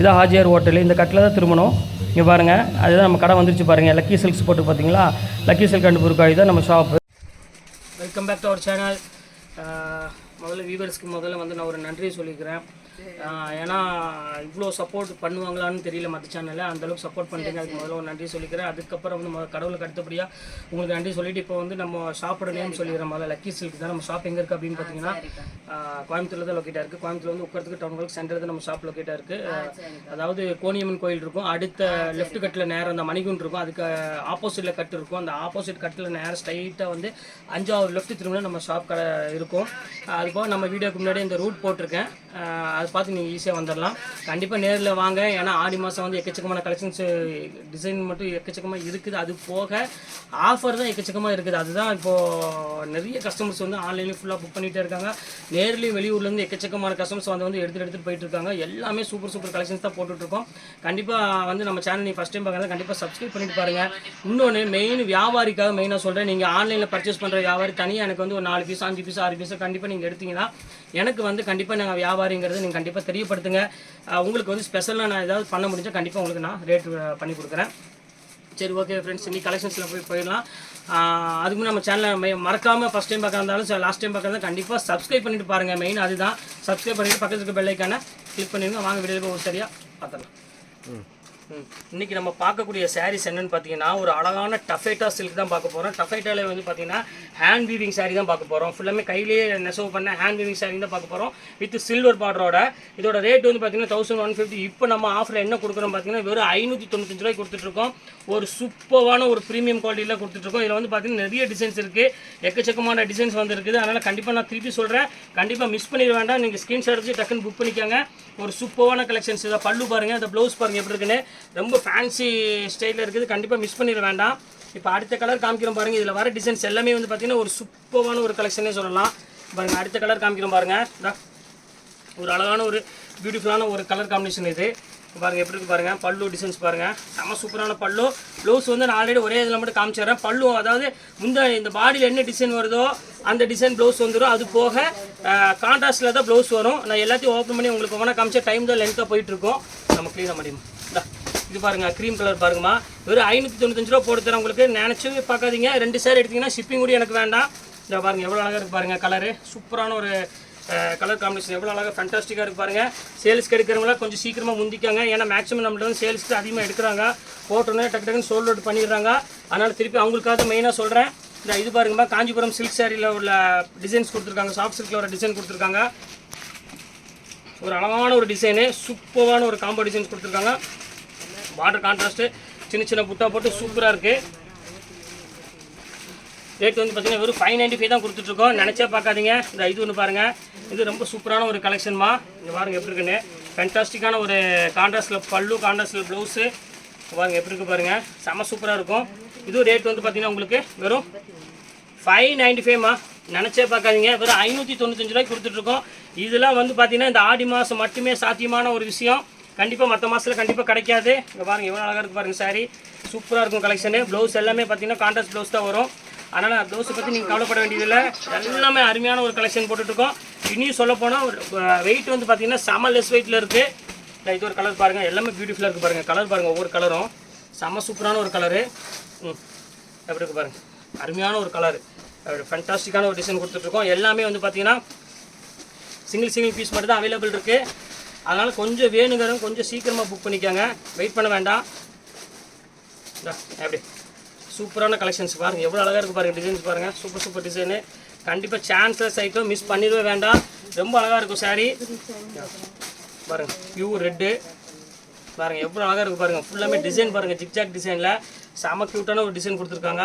இதான் ஹாஜியார் ஹோட்டல். இந்த கட்டில் தான் திரும்பணும். இங்கே பாருங்கள் அதுதான் நம்ம கடை வந்துருச்சு பாருங்கள் லக்கி சில்க்ஸ் போட்டு பார்த்தீங்களா? லக்கி சில்க் அண்ட் புருக்காய் தான் நம்ம shop welcome back to our channel முதல்ல வியூவர்ஸ்க்கு முதல்ல வந்து நான் ஒரு நன்றியை சொல்லிக்கிறேன். ஏன்னா இவ்வளோ சப்போர்ட் பண்ணுவாங்களான்னு தெரியல மற்ற சேனலில் அந்தளவுக்கு சப்போர்ட் பண்ணுறீங்க அதுக்கு முதல்ல ஒரு நன்றி சொல்லிக்கிறேன். அதுக்கப்புறம் வந்து மொத கடவுளுக்கு அடுத்தபடியாக உங்களுக்கு நன்றி சொல்லிட்டு இப்போ வந்து நம்ம ஷாப்போட நேம் சொல்லிக்கிறேன் முதல்ல லக்கி சில்க் தான் நம்ம ஷாப் எங்கே இருக்குது அப்படின்னு பார்த்தீங்கன்னா கோயம்புத்தூர்ல தான் லொக்கேட்டாக இருக்குது கோயம்புத்தூர் வந்து உட்கறதுக்கு டவுன் ஹால் சென்டர் தான் நம்ம ஷாப் லொக்கேட்டாக இருக்குது அதாவது கோணியம்மன் கோயில் இருக்கும். அடுத்த லெஃப்ட் கட்டில் நேரம் அந்த மணிகுண்டு இருக்கும். அதுக்கு ஆப்போசிட்டில் கட்டு இருக்கும். அந்த ஆப்போசிட் கட்டில் நேரம் ஸ்ட்ரைட்டாக வந்து அஞ்சாவது லெஃப்ட் திரும்ப நம்ம ஷாப் கடை இருக்கும். அது போக நம்ம வீடியோக்கு முன்னாடி இந்த ரூட் போட்டிருக்கேன். அது பார்த்து நீங்கள் ஈஸியாக வந்துடலாம் கண்டிப்பாக நேரில் வாங்க. ஏன்னா ஆடி மாதம் வந்து எக்கச்சக்கமான கலெக்ஷன்ஸ் டிசைன் மட்டும் எக்கச்சக்கமாக இருக்குது. அது போக ஆஃபர் தான் எக்கச்சக்கமாக இருக்குது. அதுதான் இப்போது நிறைய கஸ்டமர்ஸ் வந்து ஆன்லைன்லேயும் ஃபுல்லாக புக் பண்ணிகிட்டே இருக்காங்க. நேர்லேயும் வெளியூர்லேருந்து எக்கச்சக்கமான கஸ்டமர்ஸ் வந்து வந்து எடுத்துகிட்டு எடுத்துகிட்டு போயிட்டு இருக்காங்க. எல்லாமே சூப்பர் சூப்பர் கலெக்ஷன்ஸ் தான் போட்டுட்ருக்கோம் கண்டிப்பாக வந்து நம்ம சேனல் நீங்கள் ஃபஸ்ட் டைம் பார்க்குறது கண்டிப்பாக சப்ஸ்கிரைப் பண்ணிட்டு பாருங்கள் இன்னொன்று மெயின் வியாபாரிக்காக மெயினாக சொல்கிறேன் நீங்கள் ஆன்லைனில் பர்ச்சேஸ் பண்ணுற வியாபாரி தனியாக எனக்கு வந்து ஒரு நாலு பீஸ் அஞ்சு பீஸ் ஆறு பீஸ் கண்டிப்பாக நீங்கள் எடுத்தீங்கன்னா எனக்கு வந்து கண்டிப்பாக நாங்கள் வியாபாரம் வியாபாரிங்கிறது நீங்கள் கண்டிப்பாக தெரியப்படுத்துங்க. உங்களுக்கு வந்து ஸ்பெஷலாக நான் ஏதாவது பண்ண முடிஞ்சால் கண்டிப்பாக உங்களுக்கு நான் ரேட் பண்ணி கொடுக்குறேன். சரி ஓகே ஃப்ரெண்ட்ஸ் இன்னைக்கு கலெக்ஷன்ஸில் போய் போயிடலாம். அதுக்கு நம்ம சேனலை மறக்காமல் ஃபஸ்ட் டைம் பார்க்க லாஸ்ட் டைம் பார்க்கறதா கண்டிப்பாக சப்ஸ்கிரைப் பண்ணிட்டு பாருங்கள் மெயின் அதுதான். சப்ஸ்கிரைப் பண்ணிட்டு பக்கத்துக்கு இருக்க பெல்லைக்கான கிளிக் பண்ணிடுங்க. வாங்க வீடியோ ஒரு சரியாக பார்த்துடலாம். இன்னைக்கு நம்ம பார்க்கக்கூடிய சாரீஸ் என்னன்னு பார்த்தீங்கன்னா ஒரு அழகான டஃபேட்டா சில்க் தான் பார்க்க போகிறோம் டஃபேட்டாவில் வந்து பார்த்தீங்கன்னா ஹேண்ட் வீவிங் சாரீ தான் பார்க்க போகிறோம் ஃபுல்லாமே கையிலேயே நெசவு பண்ண ஹேண்ட் வீவிங் சாரீ தான் பார்க்க போகிறோம் வித் சில்வர் பார்டரோட இதோட ரேட் வந்து பார்த்தீங்கன்னா தௌசண்ட் ஒன் ஃபிஃப்டி இப்போ நம்ம ஆஃபரில் என்ன கொடுக்குறோம் பார்த்தீங்கன்னா வெறும் ஐநூற்றி தொண்ணூத்தஞ்சு ரூபாய் கொடுத்துட்ருக்கோம் ஒரு சூப்பரான ஒரு ப்ரீமியம் குவாலிட்டியில் கொடுத்துட்ருக்கோம் இதில் வந்து பார்த்தீங்கன்னா நிறைய டிசைன்ஸ் இருக்குது எக்கச்சக்கமான டிசைன்ஸ் வந்துருக்குது. அதனால் கண்டிப்பாக நான் திருப்பி சொல்கிறேன் கண்டிப்பாக மிஸ் பண்ணிட வேண்டாம். நீங்கள் ஸ்க்ரீன்ஷாட் வச்சு டக்குன்னு புக் பண்ணிக்கோங்க. ஒரு சூப்பரான கலெக்ஷன்ஸ் இதை பல்லு பாருங்கள் அந்த ப்ளவுஸ் பாருங்கள் எப்படி இருக்குன்னு. ரொம்ப ஃபேன்சி ஸ்டைலில் இருக்குது. கண்டிப்பாக மிஸ் பண்ணிட வேண்டாம். இப்போ அடுத்த கலர் காமிக்கிறோம் பாருங்கள் இதில் வர டிசைன்ஸ் எல்லாமே வந்து பார்த்தீங்கன்னா ஒரு சூப்பரான ஒரு கலெக்ஷனே சொல்லலாம். பாருங்கள் அடுத்த கலர் காமிக்கிறோம் பாருங்கள் ஒரு அழகான ஒரு பியூட்டிஃபுல்லான ஒரு கலர் காம்பினேஷன் இது. பாருங்கள் எப்படி இருக்கு பாருங்கள் பல்லு டிசைன்ஸ் பாருங்கள் செம்ம சூப்பரான பல்லு. ப்ளவுஸ் வந்து நான் ஆல்ரெடி ஒரே இதில் மட்டும் காமிச்சிடுறேன் பல்லு அதாவது முந்த இந்த பாடியில் என்ன டிசைன் வருதோ அந்த டிசைன் ப்ளவுஸ் வந்துடும் அது போக கான்ட்ராஸ்டில் தான் ப்ளவுஸ் வரும். நான் எல்லாத்தையும் ஓப்பன் பண்ணி உங்களுக்கு ஒவ்வொன்றா காமிச்சா டைம் தான் லென்த்தாக போயிட்டுருக்கோம் நம்ம க்ளீனாக முடியும் இது பாருங்க க்ரீம் கலர் பாருங்கம்மா. வெறும் ஐநூற்றி தொண்ணூத்தஞ்சு ரூபா போட்டு தரேன் உங்களுக்கு. நினச்சி பார்க்காதீங்க. ரெண்டு சேர் எடுத்தீங்கன்னா ஷிப்பிங் கூட எனக்கு வேண்டாம். இந்த பாருங்க எவ்வளோ அழகாக இருக்கு பாருங்க கலரு சூப்பரான ஒரு கலர் காம்பினேஷன் எவ்வளோ அழகாக ஃபேண்டாஸ்டிக்காக இருக்கு பாருங்க. சேல்ஸ்க்கு எடுக்கிறவங்கள கொஞ்சம் சீக்கிரமாக முந்திக்காங்க. ஏன்னா மேக்ஸிமம் நம்மள்ட்ட வந்து சேல்ஸ்க்கு அதிகமாக எடுக்கிறாங்க. போட்டோன்னே டக்கு டக்குன்னு சோல்ட் அவுட் பண்ணிடுறாங்க. அதனால் திருப்பி அவங்களுக்காக மெயினாக சொல்கிறேன் இந்த இது பாருங்கம்மா காஞ்சிபுரம் சில்க் சாரியில் உள்ள டிசைன்ஸ் கொடுத்துருக்காங்க. சாஃப்ட் சில்கில் ஒரு டிசைன் கொடுத்துருக்காங்க. ஒரு அழகான ஒரு டிசைனு சூப்பரான ஒரு காம்போ டிசைன்ஸ் கொடுத்துருக்காங்க. பார்டர் கான்ட்ராஸ்ட்டு சின்ன சின்ன புட்டா போட்டு சூப்பராக இருக்குது ரேட் வந்து பார்த்தீங்கன்னா வெறும் ஃபைவ் நைன்ட்டி ஃபைவ் தான் கொடுத்துட்ருக்கோம். நினச்சே பார்க்காதீங்க. இந்த இது ஒன்று பாருங்கள் இது ரொம்ப சூப்பரான ஒரு கலெக்ஷன்மா இங்கே பாருங்கள் எப்படி இருக்குன்னு. ஃபேண்டாஸ்டிக்கான ஒரு கான்ட்ராஸ்டில் பல்லு கான்ட்ராஸ்டில் ப்ளவுஸு பாருங்கள் எப்படி இருக்கு பாருங்கள் செம்ம சூப்பராக இருக்கும். இதுவும் ரேட் வந்து பார்த்தீங்கன்னா உங்களுக்கு வெறும் ஃபைவ் நைன்ட்டி ஃபைவ்மா நினச்சே பார்க்காதீங்க. வெறும் ஐநூற்றி தொண்ணூத்தஞ்சு ரூபாய்க்கு கொடுத்துட்ருக்கோம். இதெல்லாம் வந்து பார்த்தீங்கன்னா இந்த ஆடி மாதம் மட்டுமே சாத்தியமான ஒரு விஷயம். கண்டிப்பாக மற்ற மாதத்தில் கண்டிப்பாக கிடைக்காது. இங்கே பாருங்கள் எவ்வளோ அழகாக இருக்குது பாருங்கள் சாரி சூப்பராக இருக்கும் கலெக்ஷனு ப்ளவுஸ் எல்லாமே பார்த்தீங்கன்னா கான்ட்ராஸ்ட் ப்ளவுஸ் தான் வரும். அதனால் ப்ளவுஸை பற்றி நீங்கள் கவலைப்பட வேண்டியதில்லை. எல்லாமே அருமையான ஒரு கலெக்ஷன் போட்டுட்ருக்கோம் இனியும் சொல்ல போனால் வெயிட் வந்து பார்த்தீங்கன்னா செம லெஸ் வெயிட்டில் இருக்குது இது ஒரு கலர் பாருங்கள் எல்லாமே பியூட்டிஃபுல்லாக இருக்குது பாருங்கள் கலர் பாருங்கள் ஒவ்வொரு கலரும் செம்ம சூப்பரான ஒரு கலரு ம். எப்படி இருக்கு பாருங்கள் அருமையான ஒரு கலரு ஃபேண்டாஸ்டிக்கான ஒரு டிசைன் கொடுத்துட்ருக்கோம் எல்லாமே வந்து பார்த்தீங்கன்னா சிங்கிள் சிங்கிள் பீஸ் மட்டும் தான் அவைலபிள் இருக்குது அதனால் கொஞ்சம் வேணுங்கிறவங்க கொஞ்சம் சீக்கிரமாக புக் பண்ணிக்கோங்க. வெயிட் பண்ண வேண்டாம். எப்படி? சூப்பரான கலெக்ஷன்ஸ் பாருங்கள் எவ்வளோ அழகாக இருக்குது பாருங்கள் டிசைன்ஸ் பாருங்கள் சூப்பர் சூப்பர் டிசைனு கண்டிப்பாக சான்சஸ் ஐட்டம் மிஸ் பண்ணிடவே வேண்டாம். ரொம்ப அழகாக இருக்கும் saree. பாருங்கள் பியூர் ரெட்டு பாருங்கள் எவ்வளோ அழகாக இருக்குது பாருங்கள் ஃபுல்லாமே டிசைன் பாருங்கள் ஜிக்ஜாக் டிசைனில் செம க்யூட்டான ஒரு டிசைன் கொடுத்துருக்காங்க.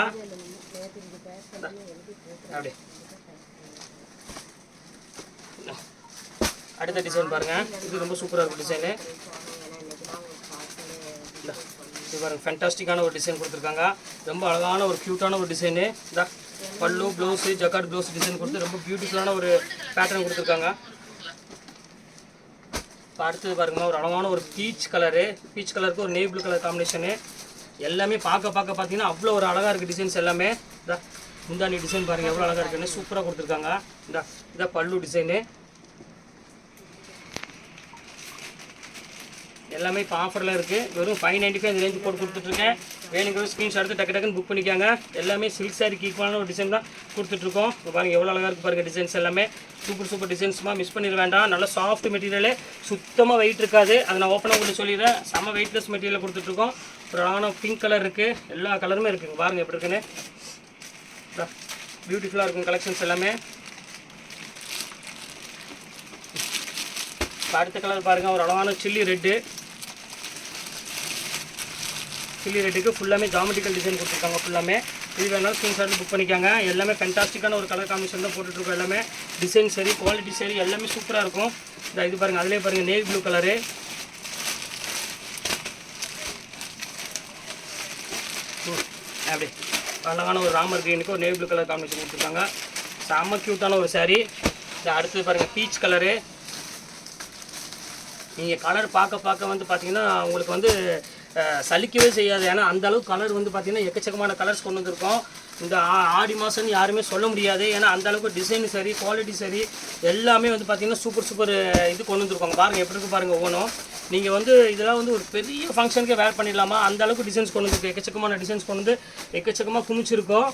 அப்படியே அடுத்த டிசைன் பாருங்கள் இது ரொம்ப சூப்பராக இருக்கும் டிசைனு இல்லை இது பாருங்கள் ஃபென்டாஸ்டிக்கான ஒரு டிசைன் கொடுத்துருக்காங்க. ரொம்ப அழகான ஒரு க்யூட்டான ஒரு டிசைனு இந்த பல்லு ப்ளவுஸு ஜக்கார்ட் ப்ளவுஸ் டிசைன் கொடுத்து ரொம்ப பியூட்டிஃபுல்லான ஒரு பேட்டர்ன் கொடுத்துருக்காங்க. இப்போ அடுத்தது பாருங்கம்மா ஒரு அழகான ஒரு பீச் கலரு பீச் கலருக்கு ஒரு நேவி ப்ளூ கலர் காம்பினேஷனு எல்லாமே பார்க்க பார்க்க பார்த்தீங்கன்னா அவ்வளோ ஒரு அழகாக இருக்குது டிசைன்ஸ் எல்லாமே. இந்த முந்தானி டிசைன் பாருங்கள் எவ்வளோ அழகாக இருக்குன்னு சூப்பராக கொடுத்துருக்காங்க. இந்த இதான் பல்லு டிசைனு எல்லாமே இப்போ ஆஃபரில் இருக்குது வெறும் ஃபைவ் நைன்ட்டி ஃபைவ் ரேஞ்சு போட்டு கொடுத்துட்ருக்கேன். வேணுங்கிற ஸ்க்ரீன்ஷாட் எடுத்து டக்கு டக்குன்னு புக் பண்ணிக்காங்க. எல்லாமே சில்க் சாரிக்கு ஈக்குவலான ஒரு டிசைன் தான் கொடுத்துட்ருக்கோம். இப்போ பாருங்கள் எவ்வளோ அழகாக இருக்குது பாருங்கள் டிசைன்ஸ் எல்லாமே. சூப்பர் சூப்பர் டிசைன்ஸ்மா மிஸ் பண்ணிட வேண்டாம். நல்ல சாஃப்ட் மெட்டீரியலு சுத்தமாக வெயிட் இருக்காது. அதை நான் ஓப்பனாக உங்களுக்கு சொல்லிடுறேன். செம்ம வெயிட்லெஸ் மெட்டீரியல் கொடுத்துட்ருக்கோம். ஒரு அழகான பிங்க் கலர் இருக்குது எல்லா கலருமே இருக்குங்க. பாருங்கள் எப்படி இருக்குன்னு. பியூட்டிஃபுல்லாக இருக்கும் கலெக்ஷன்ஸ் எல்லாமே. அடுத்த கலர் பாருங்கள் ஒரு அழகான சில்லி ரெட்டு சில்லி ரேட்டுக்கு ஃபுல்லாமே ஜாமெட்டிக்கல் டிசைன் கொடுத்துருக்காங்க ஃபுல்லாமே இது வேணாலும் ஸ்க்ரீன்ஷாட் புக் பண்ணிக்காங்க. எல்லாமே ஃபென்டாஸ்டிக்கான ஒரு கலர் காம்பினேஷன் தான் போட்டுட்ருக்கோம் எல்லாமே. டிசைன் சரி குவாலிட்டி சரி எல்லாமே சூப்பராக இருக்கும். இந்த இது பாருங்கள் அதிலே பாருங்கள் நேவி ப்ளூ கலரு அப்படி அழகான ஒரு ராமர் க்ரீனுக்கு ஒரு நேவி ப்ளூ கலர் காம்பினேஷன் கொடுத்துருக்காங்க. செம்ம க்யூட்டான ஒரு சாரீ இது அடுத்தது பாருங்கள் பீச் கலரு நீங்கள் கலர் பார்க்க பார்க்க வந்து பார்த்தீங்கன்னா உங்களுக்கு வந்து சலிக்கவே செய்யாது. ஏன்னா அந்த அளவுக்கு கலர் வந்து பார்த்தீங்கன்னா எக்கச்சக்கமான கலர்ஸ் கொண்டு வந்திருக்கோம். இந்த ஆ- ஆடி மாதம்னு யாருமே சொல்ல முடியாது. ஏன்னா அந்த அளவுக்கு டிசைன் சரி குவாலிட்டி சரி எல்லாமே வந்து பார்த்தீங்கன்னா சூப்பர் சூப்பர் இது கொண்டு வந்துருக்காங்க பாருங்கள் எப்படி இருக்கு பாருங்கள் ஒவ்வொன்றும். நீங்கள் வந்து இதெல்லாம் வந்து ஒரு பெரிய ஃபங்க்ஷனுக்கே வேர் பண்ணிடலாமா? அந்த அளவுக்கு டிசைன்ஸ் கொண்டு வந்துருக்கு. எக்கச்சக்கமான டிசைன்ஸ் கொண்டு வந்து எக்கச்சக்கமாக குமிச்சிருக்கோம்.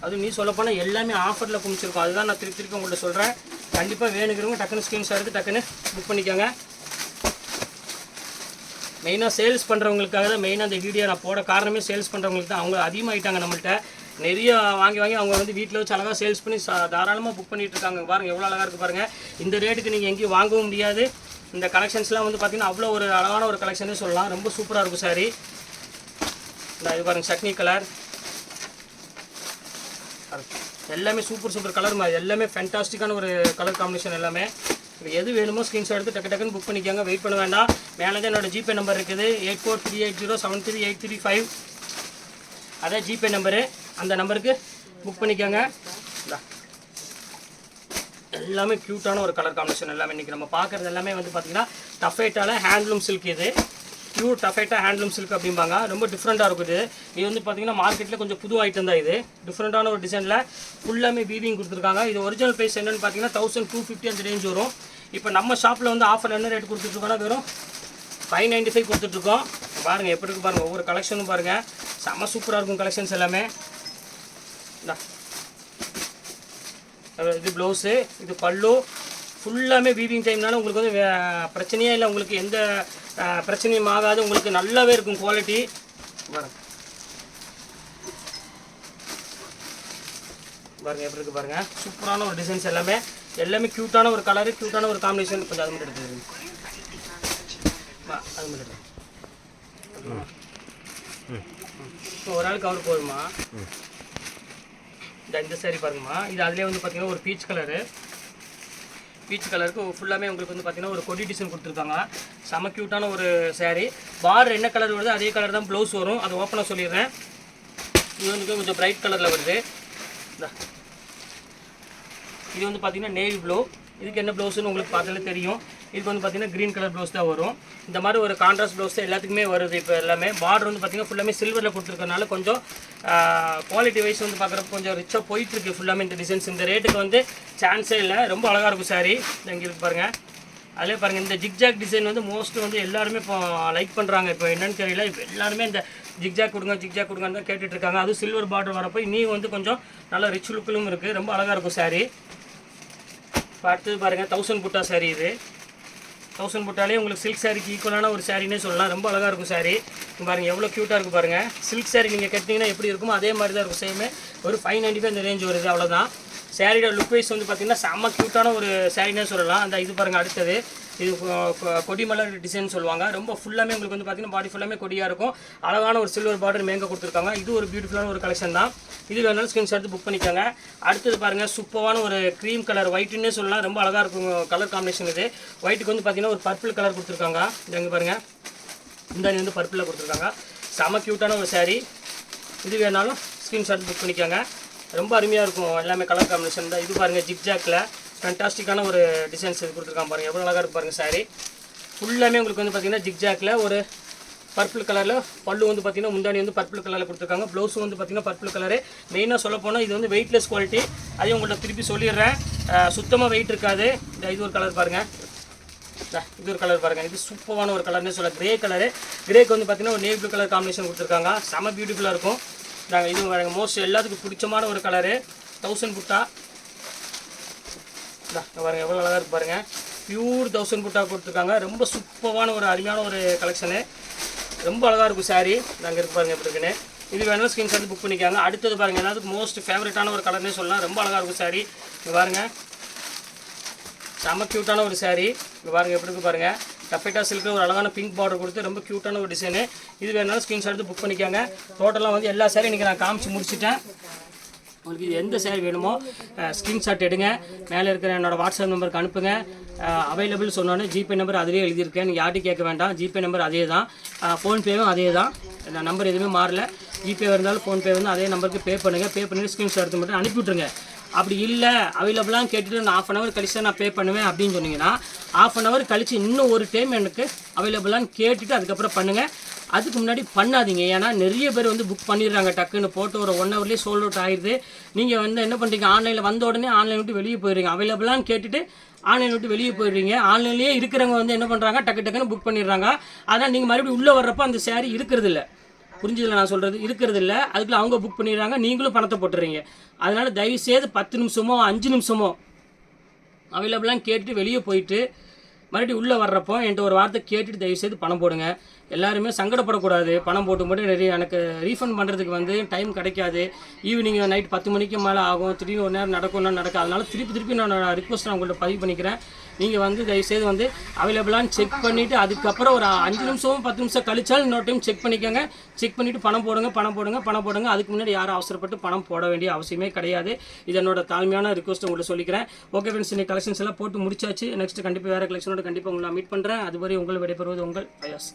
அது நீ சொல்லப்போனால் எல்லாமே ஆஃபரில் குமிச்சிருக்கோம். அதுதான் நான் திருப்பி திருப்பி உங்கள்கிட்ட சொல்கிறேன் கண்டிப்பாக வேணுங்கிறவங்க டக்குன்னு ஸ்க்ரீன்ஷாட் எடுத்து டக்குன்னு புக் பண்ணிக்கோங்க. மெயினாக சேல்ஸ் பண்ணுறவங்களுக்காக தான் மெயினாக அந்த வீடியோ நான் போட காரணமே சேல்ஸ் பண்ணுறவங்களுக்கு தான். அவங்க அதிகமாகிட்டாங்க நம்மள்ட்ட. நிறைய வாங்கி வாங்கி அவங்க வந்து வீட்டில் வச்சு அழகாக சேல்ஸ் பண்ணி சா- தாராளமாக புக் பண்ணிகிட்டு இருக்காங்க. பாருங்கள் எவ்வளோ அழகாக இருக்குது பாருங்கள் இந்த ரேட்டுக்கு நீங்கள் எங்கேயும் வாங்கவும் முடியாது. இந்த கலெக்ஷன்ஸ்லாம் வந்து பார்த்திங்கன்னா அவ்வளோ ஒரு அழகான ஒரு கலெக்ஷனே சொல்லலாம். ரொம்ப சூப்பராக இருக்கும் சாரி இந்த இது பாருங்கள் சட்னி கலர் எல்லாமே சூப்பர் சூப்பர் கலர் எல்லாமே ஃபேண்டாஸ்டிக்கான ஒரு கலர் காம்பினேஷன் எல்லாமே. எது வேணுமோ ஸ்க்ரீன்ஷாட் எடுத்து டக்கு டக்குன்னு புக் பண்ணிக்கோங்க. வெயிட் பண்ண வேண்டாம். மேலே தான் என்னோட ஜிபே நம்பர் இருக்குது. Eight four three eight zero seven three eight three five அதான் ஜிபே நம்பரு அந்த நம்பருக்கு புக் பண்ணிக்கோங்க. எல்லாமே க்யூட்டான ஒரு கலர் காம்பினேஷன் எல்லாமே இன்றைக்கி நம்ம பார்க்குறது எல்லாமே வந்து பார்த்திங்கன்னா டஃபேட்டால் ஹேண்ட்லூம் சில்க் இது. ப்யூர் டஃபேட்டா ஹேண்ட்லூம் சில்க் அப்படிம்பாங்க. ரொம்ப டிஃப்ரெண்ட்டாக இருக்கும் இது இது வந்து பார்த்தீங்கன்னா மார்க்கெட்டில் கொஞ்சம் புது ஐட்டம் தான் இது. டிஃப்ரெண்ட்டான ஒரு டிசைனில் ஃபுல்லாமே வீவிங் கொடுத்துருக்காங்க. இது ஒரிஜினல் ப்ரைஸ் என்னென்னு பார்த்தீங்கன்னா தௌசண்ட் டூ ஃபிஃப்டி அந்த ரேஞ்ச் வரும். இப்போ நம்ம ஷாப்பில் வந்து ஆஃபர் என்ன ரேட் கொடுத்துட்ருக்கோன்னா வெறும் ஃபைவ் நைன்ட்டி ஃபைவ் கொடுத்துட்ருக்கோம். பாருங்கள் எப்படி இருக்கு பாருங்கள் ஒவ்வொரு கலெக்ஷனும் பாருங்கள் செம்ம சூப்பராக இருக்கும் கலெக்ஷன்ஸ் எல்லாமே. இது ப்ளவுஸு இது பல்லு. ஃபுல்லாமே வீவிங் டைம்னால உங்களுக்கு வந்து வே- பிரச்சனையே இல்லை. உங்களுக்கு எந்த பிரச்சனையும் ஆகாது உங்களுக்கு நல்லாவே இருக்கும் குவாலிட்டி பாருங்க. எப்படி இருக்கு பாருங்க. சூப்பரான ஒரு டிசைன்ஸ் எல்லாமே. எல்லாமே க்யூட்டான ஒரு கலரு க்யூட்டான ஒரு காம்பினேஷன் கொஞ்சம் அது மட்டும் எடுத்து வா, அது மட்டும் ஒரு ஆள் கவர் போதுமா? இந்த saree பாருங்கம்மா. இது அதிலே வந்து பார்த்தீங்கன்னா ஒரு பீச் கலரு பீச் கலருக்கு ஃபுல்லாமே உங்களுக்கு வந்து பார்த்தீங்கன்னா ஒரு கொடி டிசைன் கொடுத்துருக்காங்க. செம க்யூட்டான ஒரு சேரீ பார்டர் என்ன கலர் வருதோ அதே கலர் தான் ப்ளவுஸ் வரும். அதை ஓப்பனாக சொல்லிடுறேன். இது வந்து கொஞ்சம் ப்ரைட் கலரில் வருது. இது வந்து பார்த்தீங்கன்னா நேவி ப்ளூ இதுக்கு என்ன ப்ளவுஸ்னு உங்களுக்கு பார்த்தாலே தெரியும். இதுக்கு வந்து பார்த்தீங்கன்னா க்ரீன் கலர் ப்ளவுஸ் தான் வரும். இந்த மாதிரி ஒரு கான்ட்ராஸ்ட் ப்ளவுஸ் எல்லாத்துக்குமே வருது இப்போ எல்லாமே. பார்டர் வந்து பார்த்தீங்கன்னா ஃபுல்லாமே சில்வரில் கொடுத்துருக்கனால கொஞ்சம் குவாலிட்டி வைஸ் வந்து பார்க்குறப்ப கொஞ்சம் ரிச்சாக போயிட்டுருக்கு ஃபுல்லாமே இந்த டிசைன்ஸ் இந்த ரேட்டுக்கு வந்து சான்ஸே இல்லை. ரொம்ப அழகாக இருக்கும் சாரி இங்கே இருக்கு பாருங்கள் அதிலே பாருங்கள் இந்த ஜிக்ஜாக் டிசைன் வந்து மோஸ்ட் வந்து எல்லாருமே இப்போ லைக் பண்ணுறாங்க இப்போ என்னன்னு தெரியல. இப்போ எல்லாருமே இந்த ஜிக்ஜாக் கொடுங்க ஜிக்ஜாக் கொடுங்கன்னு தான் கேட்டுட்டு இருக்காங்க. அதுவும் சில்வர் பார்டர் வரப்போ நீ வந்து கொஞ்சம் நல்ல ரிச் லுக்கிலும் இருக்குது ரொம்ப அழகாக இருக்கும் saree. இப்போ அடுத்தது பாருங்கள் தௌசண்ட் புட்டா saree இது. தௌசண்ட் போட்டாலே உங்களுக்கு சில்க் சாரிக்கு ஈக்குவலான ஒரு சாரினே சொல்லலாம். ரொம்ப அழகாக இருக்கும் saree. பாருங்கள் எவ்வளோ க்யூட்டாக இருக்கும் பாருங்கள் சில்க் சாரி நீங்கள் கட்டினீங்கன்னா எப்படி இருக்குமோ அதே மாதிரி தான் இருக்கும் சேமே ஒரு ஃபைவ் நைன்ட்டி ஃபைவ் இந்த ரேஞ்ச் வருது அவ்வளோதான் சாரியோட லுக் வைஸ் வந்து பார்த்தீங்கன்னா செம்ம க்யூட்டான ஒரு சாரினே சொல்லலாம். அந்த இது பாருங்கள் அடுத்தது. இது கொ- கொடிமலர் டிசைன் சொல்லுவாங்க. ரொம்ப ஃபுல்லாமே உங்களுக்கு வந்து பார்த்தீங்கன்னா பாடி ஃபுல்லாமே கொடியாக இருக்கும். அழகான ஒரு சில்வர் பார்டர் மேங்க கொடுத்துருக்காங்க. இது ஒரு பியூட்டிஃபுல்லான ஒரு கலெக்ஷன் தான். இது வேணாலும் ஸ்கிரீன்ஷாட் எடுத்து புக் பண்ணிக்கோங்க. அடுத்தது பாருங்கள் சூப்பரான ஒரு க்ரீம் கலர் ஒயிட்டுன்னே சொல்லலாம். ரொம்ப அழகாக இருக்கும் கலர் காம்பினேஷன் இது. ஒயிட்டுக்கு வந்து பார்த்தீங்கன்னா ஒரு பர்பிள் கலர் கொடுத்துருக்காங்க. இது எங்கே பாருங்கள் இந்த வந்து பர்பிளில் கொடுத்துருக்காங்க. செம க்யூட்டான ஒரு சாரீ இது வேணாலும் ஸ்க்ரீன்ஷாட் புக் பண்ணிக்கோங்க. ரொம்ப அருமையாக இருக்கும். எல்லாமே கலர் காம்பினேஷன் தான். இது பாருங்கள் ஜிக்ஜாக்கில் ஃபேண்டாஸ்டிக்கான ஒரு டிசைன்ஸ் இது கொடுத்துருக்காங்க பாருங்கள் எவ்வளோ அழகாக இருக்கு பாருங்கள் saree. ஃபுல்லாமே உங்களுக்கு வந்து பார்த்தீங்கன்னா ஜிக்ஜாக்கில் ஒரு பர்பிள் கலரில் பல்லு வந்து பார்த்தீங்கன்னா முந்தானி வந்து பர்பிள் கலரில் கொடுத்துருக்காங்க. ப்ளவுஸும் வந்து பார்த்தீங்கன்னா பர்பிள் கலரு மெயினாக சொல்ல போனால் இது வந்து வெயிட்லெஸ் குவாலிட்டி அதையும் உங்கள்கிட்ட திருப்பி சொல்லிடுறேன். சுத்தமாக வெயிட் இருக்காது. இந்த இது ஒரு கலர் பாருங்கள் இது ஒரு கலர் பாருங்கள் இது சூப்பரான ஒரு கலர்னு சொல்ல கிரே கலரு கிரேக்கு வந்து பார்த்தீங்கன்னா ஒரு நேவி ப்ளூ கலர் காம்பினேஷன் கொடுத்துருக்காங்க. செம பியூட்டிஃபுல்லாக இருக்கும். நாங்கள் இதுவும் பாருங்க மோஸ்ட் எல்லாத்துக்கும் பிடிச்சமான ஒரு கலரு தௌசண்ட் புட்டா. இந்தா, பாருங்க எவ்வளோ அழகாக இருக்கு பாருங்கள் பியூர் தௌசண்ட் புட்டா கொடுத்துருக்காங்க ரொம்ப சூப்பரான ஒரு அருமையான ஒரு கலெக்ஷனு ரொம்ப அழகாக இருக்கும் சாரீ நாங்கள் இருக்கு பாருங்கள் எப்படி இருக்குன்னு. இது வேணாலும் ஸ்க்ரீன்ஷாட் புக் பண்ணிக்காங்க. அடுத்தது பாருங்கள் ஏதாவது மோஸ்ட் ஃபேவரட்டான ஒரு கலர்னே சொல்லலாம். ரொம்ப அழகாக இருக்கும் சாரீ இங்கே பாருங்கள் செம்ம க்யூட்டான ஒரு சாரீ இங்கே பாருங்கள் எப்படி இருக்கு பாருங்கள் டஃபெட்டா சில்க்கு ஒரு அழகான பிங்க் பார்டர் கொடுத்து ரொம்ப க்யூட்டான ஒரு டிசைனு இது வேணாலும் ஸ்க்ரீன்ஷாட் எடுத்து புக் பண்ணிக்கோங்க. டோட்டலாக வந்து எல்லா saree இன்றைக்கி நான் காமிச்சு முடிச்சுட்டேன். உங்களுக்கு இது எந்த சேர் வேணுமோ ஸ்க்ரீன்ஷாட் எடுங்க. மேலே இருக்கிற என்னோடய வாட்ஸ்அப் நம்பருக்கு அனுப்புங்க. அவைலபிள் சொன்னோன்னே ஜிபே நம்பர் அதிலே எழுதியிருக்கேன். நீங்கள் யார்ட்டையும் கேட்க வேண்டாம். ஜிபே நம்பர் அதே தான் ஃபோன்பேவும் அதே தான் இந்த நம்பர் எதுவுமே மாறல. ஜிபே இருந்தாலும் ஃபோன்பே வந்து அதே நம்பருக்கு பே பண்ணுங்கள் பே பண்ணி ஸ்க்ரீன்ஷாட் எடுத்து மட்டும் அனுப்பி விட்ருங்க அப்படி இல்லை அவைலபிளாக கேட்டுட்டு நான் ஆஃப் அன் ஹவர் கழிச்சு தான் நான் பே பண்ணுவேன் அப்படின்னு சொன்னீங்கன்னா ஆஃப் அன் ஹவர் கழிச்சு இன்னும் ஒரு டைம் எனக்கு அவைலபிளான்னு கேட்டுட்டு அதுக்கப்புறம் பண்ணுங்கள் அதுக்கு முன்னாடி பண்ணாதீங்க. ஏன்னா நிறைய பேர் வந்து புக் பண்ணிடுறாங்க டக்குன்னு போட்டு ஒரு ஒன் ஹவர்லேயே சோல்ட் அவுட் ஆயிடுது. நீங்கள் வந்து என்ன பண்ணுறீங்க ஆன்லைனில் வந்த உடனே ஆன்லைன் விட்டு வெளியே போயிடுறீங்க. அவைலபிளான்னு கேட்டுட்டு ஆன்லைன் விட்டு வெளியே போயிடுறீங்க. ஆன்லைன்லேயே இருக்கிறவங்க வந்து என்ன பண்ணுறாங்க டக்கு டக்குன்னு புக் பண்ணிடுறாங்க. அதனால் நீங்கள் மறுபடியும் உள்ளே வர்றப்போ அந்த சேரீ இருக்கிறது இல்ல நான் சொல்கிறது இருக்கிறது இல்லை அதுக்குள்ள அவங்க புக் பண்ணிடுறாங்க. நீங்களும் பணத்தை போட்டுறீங்க. அதனால் தயவு செய்து பத்து நிமிஷமோ அஞ்சு நிமிஷமோ அவைலபிளாக கேட்டுட்டு வெளியே போயிட்டு மறுபடியும் உள்ளே வர்றப்போ என்கிட்ட ஒரு வார்த்தை கேட்டுட்டு தயவு செய்து பணம் போடுங்க. எல்லாருமே சங்கடப்படக்கூடாது. பணம் போட்டு மட்டும் நிறைய எனக்கு ரீஃபண்ட் பண்ணுறதுக்கு வந்து டைம் கிடைக்காது. ஈவினிங் நைட் பத்து மணிக்கு மேலே ஆகும். திடீர்னு ஒரு நேரம் நடக்கும்னா நடக்கும் அதனால் திருப்பி திருப்பி நான் ரிக்வஸ்ட் நான் உங்கள்கிட்ட பதிவு பண்ணிக்கிறேன். நீங்கள் வந்து தயவுசெய்து வந்து அவைலபிளான்னு செக் பண்ணிவிட்டு அதுக்கப்புறம் ஒரு அஞ்சு நிமிஷம் பத்து நிமிஷம் கழிச்சாலும் இன்னொரு டைம் செக் பண்ணிக்கோங்க. செக் பண்ணிவிட்டு பணம் போடுங்க பணம் போடுங்க பணம் போடுங்க. அதுக்கு முன்னாடி யாரும் அவசரப்பட்டு பணம் போட வேண்டிய அவசியமே கிடையாது. இது என்னோட தாழ்மையான ரிக்வஸ்ட் உங்கள்ட்ட சொல்லிக்கிறேன். ஓகே ஃப்ரெண்ட்ஸ் இன்னைக்கு கலெக்ஷன்ஸ் எல்லாம் போட்டு முடிச்சாச்சு. நெக்ஸ்ட் கண்டிப்பாக வேறு கலெக்ஷனோட கண்டிப்பாக உங்களை மீட் பண்ணுறேன் அதுவரை உங்களை விடைபெறுவது உங்கள் அயாஸ்